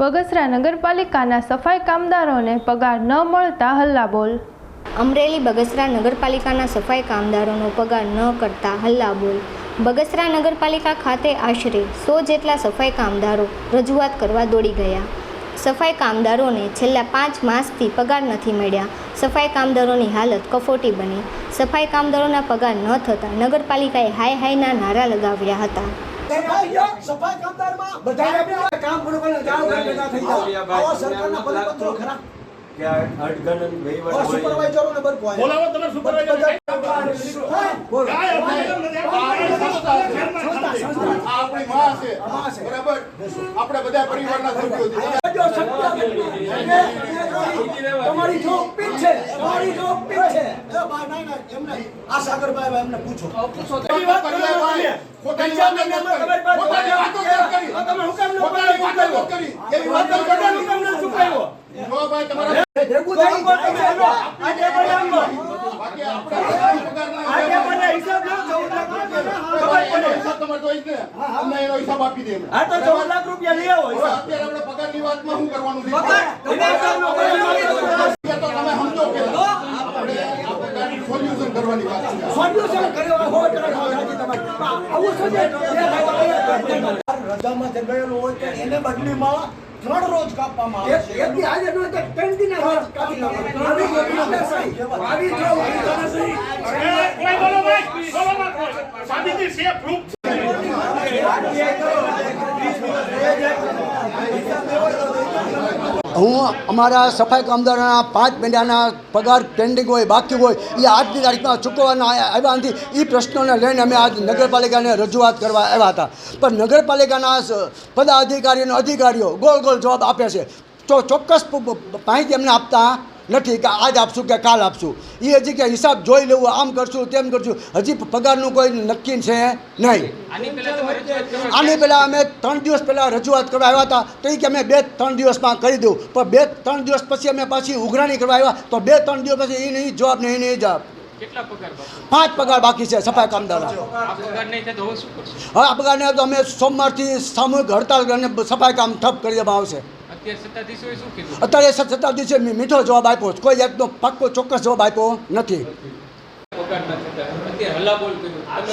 બગસરા નગરપાલિકાના સફાઈ કામદારોને પગાર ન મળતા હલ્લાબોલ. અમરેલી બગસરા નગરપાલિકાના સફાઈ કામદારોનો પગાર ન કરતા હલ્લાબોલ. બગસરા નગરપાલિકા ખાતે આશરે સો જેટલા સફાઈ કામદારો રજૂઆત કરવા દોડી ગયા. સફાઈ કામદારોને છેલ્લા પાંચ માસથી પગાર નથી મળ્યા. સફાઈ કામદારોની હાલત કફોટી બની. સફાઈ કામદારોના પગાર ન થતાં નગરપાલિકાએ હાય હાયના નારા લગાવ્યા હતા. કામ પૂરું કરીને જાઓ ઘર ભેગા થઈ જાઓ. આવા સરકારના પરિપત્રો ખરા. આપણે બધા પરિવારના સભ્યો છીએ જો સત્તા નથી. અને એ તમારી જો ઉપીન છે તમારી જો ઉપીન છે એ બા ના ના એમને આ સાગરભાઈ ભાઈ એમને પૂછો એવી વાત કરી. ખોટાની વાતો કરી. ખોટાની વાતો કરી. તમે હું ન ખોટાની વાતો કરી. એવી વાતો કરી. હું ન છુપાવ્યો? જો ભાઈ તમારા ભેગું થઈ તમે આવો. આ ટેબલે આવો. બાકી આપણે પગારના આ હિસાબ લો, ચૌદ લાખ રૂપિયા. ખબર પડે. હિસાબ તમારે જોઈ જ ને અમને એનો હિસાબ આપી દે હા તો ચૌદ લાખ રૂપિયા લઈ આવો અત્યારે આપણે પગારની વાતમાં શું કરવાનું છે? તમે તો સમજો કે આપણે આપણે સોલ્યુશન કરવાની વાત છે. સોલ્યુશન કરવા હોય હો ટકા આવું છે? રજામાં જે હોય તો એને બદલીમાં ત્રણ રોજ કાપવામાં આવે છે એક આજે નો તો ત્રણ દિન રોજ કાપી નાખો. આવી જો આવી જો એ, બોલો ભાઈ. બોલો ના સાબિતી છે, proof હું અમારા સફાઈ કામદારોના પાંચ મહિનાના પગાર પેન્ડિંગ હોય, બાકી હોય, એ આજની તારીખમાં ચૂકવવાના આવ્યા નથી. એ પ્રશ્નોને લઈને અમે આજ નગરપાલિકાને રજૂઆત કરવા આવ્યા હતા. પણ નગરપાલિકાના પદાધિકારીઓ અધિકારીઓ ગોળ ગોળ જવાબ આપે છે. તો ચોક્કસ માહિતી અમને આપતા નથી કે આજ આપશું કે કાલ આપશું. એ હજી કે હિસાબ જોઈ લેવું આમ કરશું તેમ કરશું. હજી પગારનું કોઈ નક્કી છે નહીં. આની પહેલાં અમે ત્રણ દિવસ પહેલાં રજૂઆત કરવા આવ્યા હતા. તો એ કે અમે બે ત્રણ દિવસમાં કરી દઉં. પણ બે ત્રણ દિવસ પછી અમે પાછી ઉઘરાણી કરવા આવ્યા. તો બે ત્રણ દિવસ પછી એ નહીં જવાબ નહીં નહીં જવાબ. પાંચ પગાર બાકી છે સફાઈ કામદારો આ પગાર નહીં હવે હવે તો અમે સોમવારથી સામૂહિક હડતાલ અને સફાઈ કામ ઠપ કરી દેવામાં આવશે. અત્યારે સત્તાધીશોએ શું કીધું? અત્યારે સત્તા દિવસે મીઠો જવાબ આપ્યો. કોઈ જાતનો પાક્કો ચોક્કસ જવાબ આપ્યો નથી.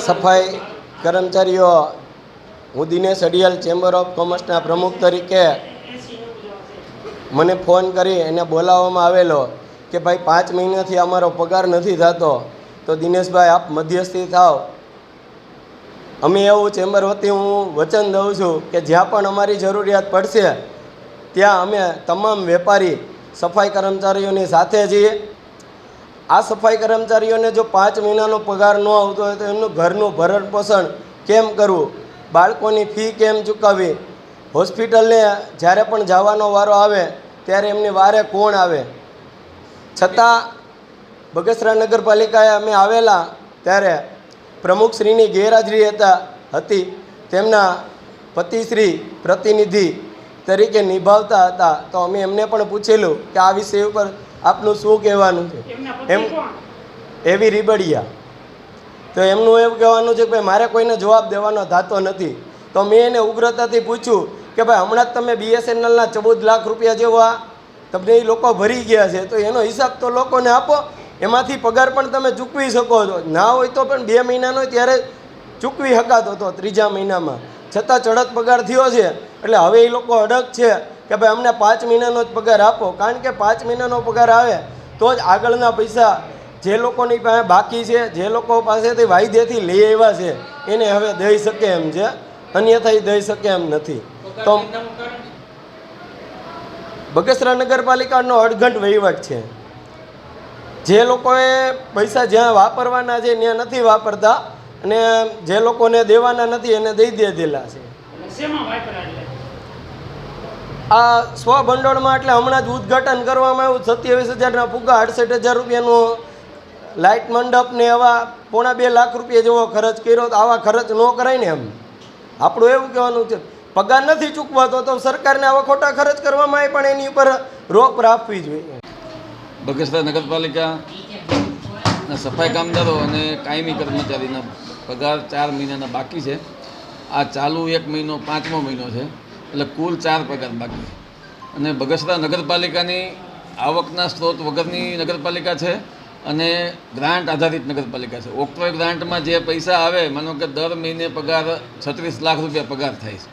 સફાઈ કર્મચારીઓ હું દિનેશ અડિયલ ચેમ્બર ઓફ કોમર્સના પ્રમુખ તરીકે મને ફોન કરી એને બોલાવવામાં આવેલો કે ભાઈ પાંચ મહિનાથી અમારો પગાર નથી થતો તો દિનેશભાઈ આપ મધ્યસ્થી થાવ. અમે એવું ચેમ્બર વતી હું વચન દઉં છું કે જ્યાં પણ અમારી જરૂરિયાત પડશે ત્યાં અમે તમામ વેપારી, સફાઈ કર્મચારીઓની સાથે છીએ. આ સફાઈ કર્મચારીઓને જો પાંચ મહિનાનો પગાર ન આવતો હોય તો એમનું ઘરનું ભરણ પોષણ કેમ કરવું? બાળકોની ફી કેમ ચૂકવવી? હોસ્પિટલને જ્યારે પણ જવાનો વારો આવે, ત્યારે એમની વારે કોણ આવે? છતાં બગસરા નગરપાલિકાએ અમે આવેલા ત્યારે પ્રમુખશ્રીની ગેરહાજરી હતા, હતી. તેમના પતિશ્રી, પ્રતિનિધિ તરીકે નિભાવતા હતા તો અમે એમને પણ પૂછેલું કે આ વિષય ઉપર આપનું શું કહેવાનું છે? એમ એવી રીબડિયા. તો એમનું એવું કહેવાનું છે કે ભાઈ મારે કોઈને જવાબ દેવાનો થતો નથી. તો મેં એને ઉગ્રતાથી પૂછ્યું કે ભાઈ હમણાં જ તમે બીએસએનએલના ચૌદ લાખ રૂપિયા જેવા તમને એ લોકો ભરી ગયા છે તો એનો હિસાબ તો લોકોને આપો. એમાંથી પગાર પણ તમે ચૂકવી શકો છો. ના હોય તો પણ બે મહિનાનો ત્યારે ચૂકવી શકાતો હતો ત્રીજા મહિનામાં. છતાં ચડત પગાર થયો છે. એટલે હવે એ લોકો અડગ છે કે ભાઈ અમને પાંચ મહિનાનો જ પગાર આપો. કારણ કે પાંચ મહિનાનો પગાર આવે તો જ આગળના પૈસા જે લોકોની પાસે બાકી છે, જે લોકો પાસેથી વાયદેથી લઈ આવ્યા છે, એને હવે દઈ શકે એમ છે. અન્યથા દઈ શકે એમ નથી. તો બગસરા નગરપાલિકાનો અડઘંટ વહીવટ છે. જે લોકોએ પૈસા જ્યાં વાપરવાના છે, ત્યાં નથી વાપરતા. અને જે લોકોને દેવાના નથી એને દઈ દીધેલા છે. આ સ્વભંડોળમાં એટલે હમણાં જ ઉદ્ઘાટન કરવામાં આવ્યું. સત્યાવીસ હજારના ફુગ્ગા અડસઠ હજાર રૂપિયાનો લાઇટ મંડપ ને એવા પોણા બે લાખ રૂપિયા જેવો ખર્ચ કર્યો. તો આવા ખર્ચ ન કરાય ને એમ. આપણું એવું કહેવાનું છે પગાર નથી ચૂકવાતો તો સરકારને આવા ખોટા ખર્ચ કરવામાં આવે પણ એની ઉપર રોક રાખવી જોઈએ. બગસરા નગરપાલિકા સફાઈ કામદારો અને કાયમી કર્મચારીના પગાર ચાર મહિનાના બાકી છે. આ ચાલુ એક મહિનો, પાંચમો મહિનો છે. એટલે કુલ ચાર પગાર બાકી અને બગસરા નગરપાલિકાની આવકના સ્ત્રોત વગરની નગરપાલિકા છે અને ગ્રાન્ટ આધારિત નગરપાલિકા છે. ઓક્ટ્રોય ગ્રાન્ટમાં જે પૈસા આવે, માનો કે દર મહિને પગાર છત્રીસ લાખ રૂપિયા પગાર થાય છે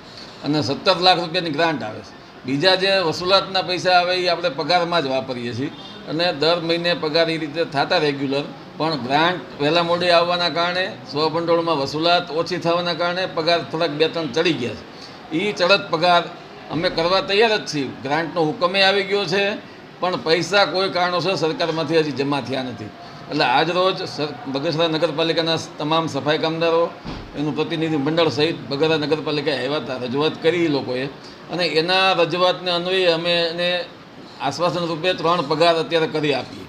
અને સત્તર લાખ રૂપિયાની ગ્રાન્ટ આવે છે. બીજા જે વસૂલાતના પૈસા આવે, એ આપણે પગારમાં જ વાપરીએ છીએ. અને દર મહિને પગાર એ રીતે થતા રેગ્યુલર. પણ ગ્રાન્ટ વહેલા મોડી આવવાના કારણે સ્વભંડોળમાં વસૂલાત ઓછી થવાના કારણે પગાર થોડાક બે ત્રણ ચડી ગયા છે. એ ચડત પગાર અમે કરવા તૈયાર જ છીએ. ગ્રાન્ટનો હુકમે આવી ગયો છે, પણ પૈસા કોઈ કારણોસર સરકારમાંથી હજી જમા થયા નથી. એટલે આજ રોજ સર- બગસરા નગરપાલિકાના તમામ સફાઈ કામદારો, એનું પ્રતિનિધિ મંડળ સહિત બગસરા નગરપાલિકાએ આવ્યા હતા, રજૂઆત કરી લોકોએ. અને એના રજૂઆતને અન્વયે અમે એને આશ્વાસન રૂપે ત્રણ પગાર અત્યારે કરી આપીએ.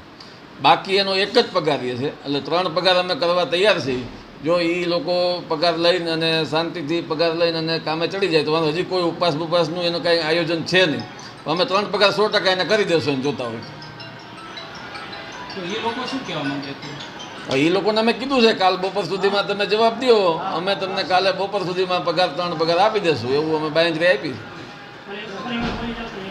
બાકી એનો એક જ પગાર એ છે. એટલે ત્રણ પગાર અમે કરવા તૈયાર છીએ. જો એ લોકો પગાર લઈને અને શાંતિથી પગાર લઈને અને કામે ચડી જાય તો હજી કોઈ ઉપવાસ બુપાસનું એનું કાંઈ આયોજન છે નહીં. અમે ત્રણ પગાર સો ટકા એને કરી દેશું એમ જોતા હોય. તો એ લોકો શું કહેવા માંગે એ લોકોને અમે કીધું છે કાલ બપોર સુધીમાં તમે જવાબ દો અમે તમને કાલે બપોર સુધીમાં પગાર ત્રણ પગાર આપી દેશું. એવું અમે બાયંજરી આપી. છે